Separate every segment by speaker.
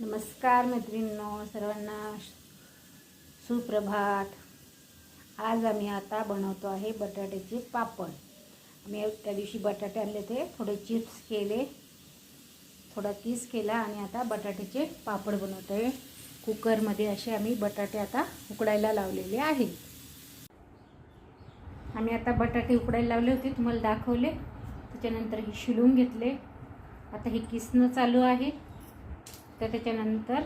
Speaker 1: नमस्कार मैत्रिणींनो सर्वांना सुप्रभात. आज आम्ही आता बनवतो आहे बटाट्याचे पापड. आम्ही त्या दिवशी बटाटे आणले ते थोडे चिप्स केले थोडा किस केला आणि आता बटाट्याचे पापड बनवतो आहे कुकरमध्ये असे आम्ही बटाटे आता उकडायला लावलेले आहे. आम्ही आता बटाटे उकडायला लावले होते तुम्हाला दाखवले. त्याच्यानंतर हे शिलून घेतले. आता हे किसणं चालू आहे. तर त्याच्यानंतर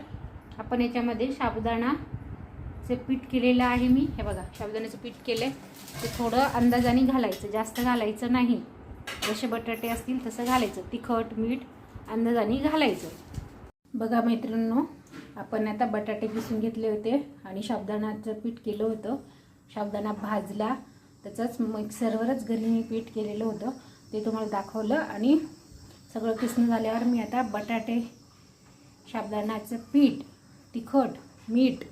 Speaker 1: आपण याच्यामध्ये साबुदाणाचं पीठ केलेलं आहे मी. हे बघा साबुदाण्याचं पीठ केलं ते थोडं अंदाजाने घालायचं जास्त घालायचं नाही. जसे बटाटे असतील तसं घालायचं. तिखट मीठ अंदाजाने घालायचं. बघा मैत्रिणींनो आपण आता बटाटे किसून घेतले होते आणि साबुदाणाचं पीठ केलं होतं. शाबदाणा भाजला त्याचंच मिक्सरवरच घरी मी पीठ केलेलं होतं. ते तुम्हाला दाखवलं आणि सगळं किसून झाल्यावर मी आता बटाटे शाबदानाचं पीठ तिखट मीठ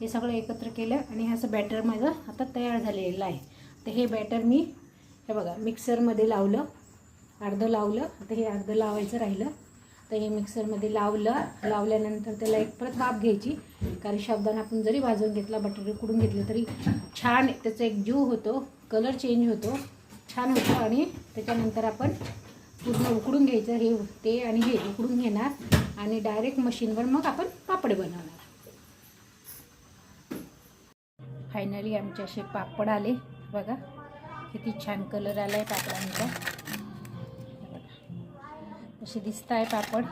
Speaker 1: हे सगळं एकत्र केलं आणि हे असं बॅटर माझं आता तयार झालेलं आहे. तर हे बॅटर मी हे बघा मिक्सरमध्ये लावलं अर्धं लावलं आता हे अर्धं लावायचं राहिलं. तर हे मिक्सरमध्ये लावलं लावल्यानंतर त्याला एक परत वाफ घ्यायची. कारण साबुदाणा आपण जरी भाजून घेतला बटाटे उकडून घेतले तरी छान त्याचा एक जीव होतो कलर चेंज होतो छान होतो. आणि त्याच्यानंतर आपण पूर्ण उकडून घ्यायचं हे ते आणि हे उकडून घेणार आणि डायरेक्ट मशीनवर मग आपण पापड बनवणार. फायनली आमचे असे पापड आले. बघा किती छान कलर आला आहे पापडांचा. असे दिसत आहे पापड.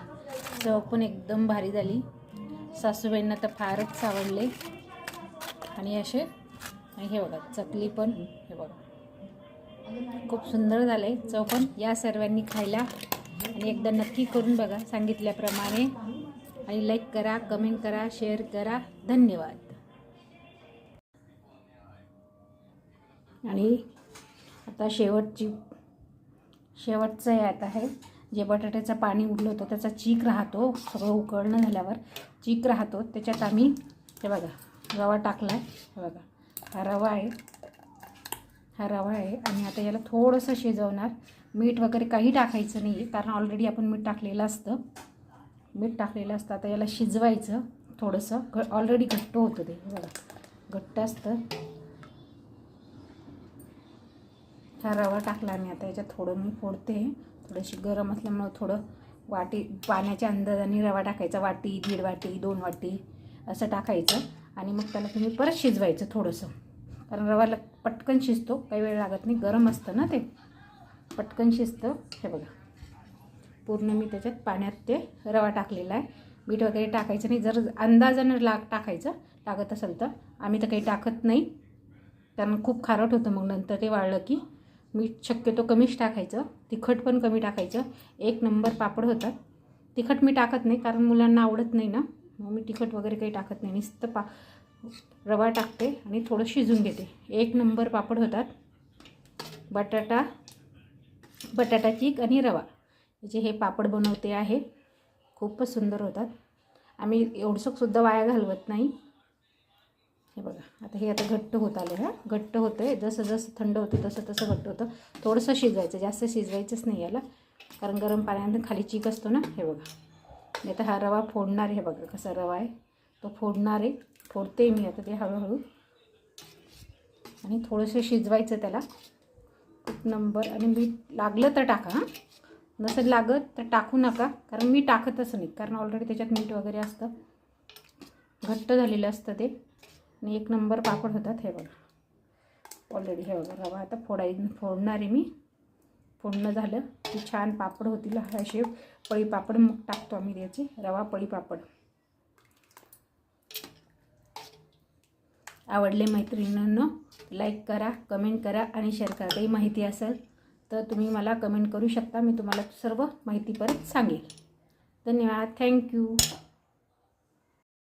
Speaker 1: चव पण एकदम भारी झाली. सासूबाईंना तर फारच आवडले. आणि असे हे बघा चकली पण हे बघा. खूप सुंदर झाले आहे या सर्वांनी खायला. आणि एकदा नक्की करून बघा सांगितल्याप्रमाणे. आणि लाईक करा कमेंट करा शेअर करा. धन्यवाद. आणि आता शेवटची शेवटचं हे आता आहे. जे बटाट्याचं पाणी उरलं होतं त्याचा चीक राहतो. सगळं उकळणं झाल्यावर चीक राहतो. त्याच्यात आम्ही हे बघा रवा टाकला आहे हे बघा हा रवा आहे. हा रवा आहे आणि आता याला थोडंसं शिजवणार. मीठ वगैरे काही टाकायचं नाही आहे कारण ऑलरेडी आपण मीठ टाकलेलं असतं. मीठ टाकलेलं असतं आता याला शिजवायचं थोडंसं. घ ऑलरेडी घट्ट होतं ते बघा. घट्ट असतं. हा रवा टाकला मी आता याच्यात थोडं मी फोडते. थोडीशी गरम असल्यामुळं थोडं वाटी पाण्याच्या अंदाजाने रवा टाकायचा. वाटी दीड वाटी दोन वाटी असं टाकायचं. आणि मग त्याला तुम्ही परत शिजवायचं थोडंसं. कारण रवाला पटकन शिजतो काही वेळ लागत नाही गरम असतं ना ते. पटकन शिजतं. हे बघा. पूर्ण मी त्याच्यात पाण्यात ते रवा टाकलेला आहे. मीठ वगैरे टाकायचं नाही. जर अंदाजानं लाग टाकायचं लागत असेल तर. आम्ही तर काही टाकत नाही. कारण खूप खारट होतं मग नंतर ते वाळलं की. मीठ शक्यतो कमीच टाकायचं. तिखट पण कमी टाकायचं. एक नंबर पापड होतात. तिखट मी टाकत नाही कारण मुलांना आवडत नाही ना. मग मी तिखट वगैरे काही टाकत नाही. नुसतं पा रवा टाकते आणि थोडं शिजून घेते. एक नंबर पापड होतात. बटाटा बटाटा चीक आणि रवा. याचे हे पापड बनवते आहे. खूपच सुंदर होतात. आम्ही एवढसंसुद्धा वाया घालवत नाही. हे बघा आता हे आता घट्ट होत आले हां. घट्ट होतं आहे जसं जसं थंड होतं तसं तसं घट्ट होतं. थोडंसं शिजवायचं जास्त शिजवायचंच नाही याला. कारण गरम पाण्यानंतर खाली चीक असतो ना हे बघा. नाही तर हा रवा फोडणार आहे बघा कसा रवा आहे. तो फोडणार आहे. फोडते मी आता ते हळूहळू. आणि थोडंसं शिजवायचं त्याला. एक नंबर. आणि मीठ लागलं तर टाका हां. नसेल लागत तर टाकू नका कारण मी टाकतच नाही कारण ऑलरेडी त्याच्यात मीठ वगैरे असतं. घट्ट झालेलं असतं ते. आणि एक नंबर पापड होतात हे बघा. ऑलरेडी हे बघा रवा आता फोडाय फोडणार आहे मी. फोडणं झालं की छान पापड होतील असे पळी पापड मग टाकतो आम्ही त्याचे रवा पळी पापड. आवडले मैत्रिणींनो लाईक करा कमेंट करा आणि शेअर करा. काही माहिती असेल तर तुम्ही मला कमेंट करू शकता. मी तुम्हाला सर्व माहिती परत सांगेल. धन्यवाद. थँक्यू